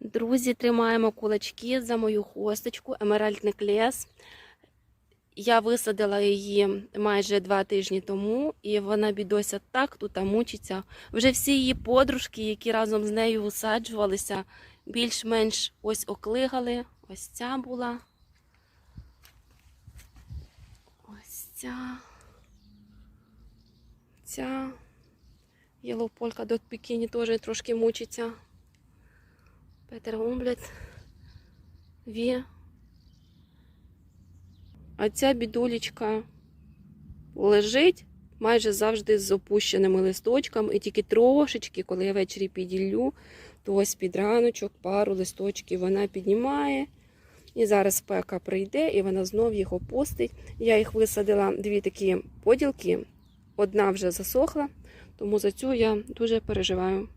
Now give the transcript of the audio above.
Друзі, тримаємо кулачки за мою хосточку Емеральд Неклес. Я висадила її майже два тижні тому, і вона бідося так тут мучиться. Вже всі її подружки, які разом з нею висаджувалися, більш-менш ось оклигали. Ось ця була. Ось ця. Ця. Polka Dot Bikini теж трошки мучиться. Петер Гумблет. Ві. А ця бідулечка лежить майже завжди з опущеними листочками, і тільки трошечки, коли я ввечері піділлю, то ось під раночок пару листочків вона піднімає. І зараз спека прийде, і вона знов їх опустить. Я їх висадила дві такі поділки. Одна вже засохла, тому за цю я дуже переживаю.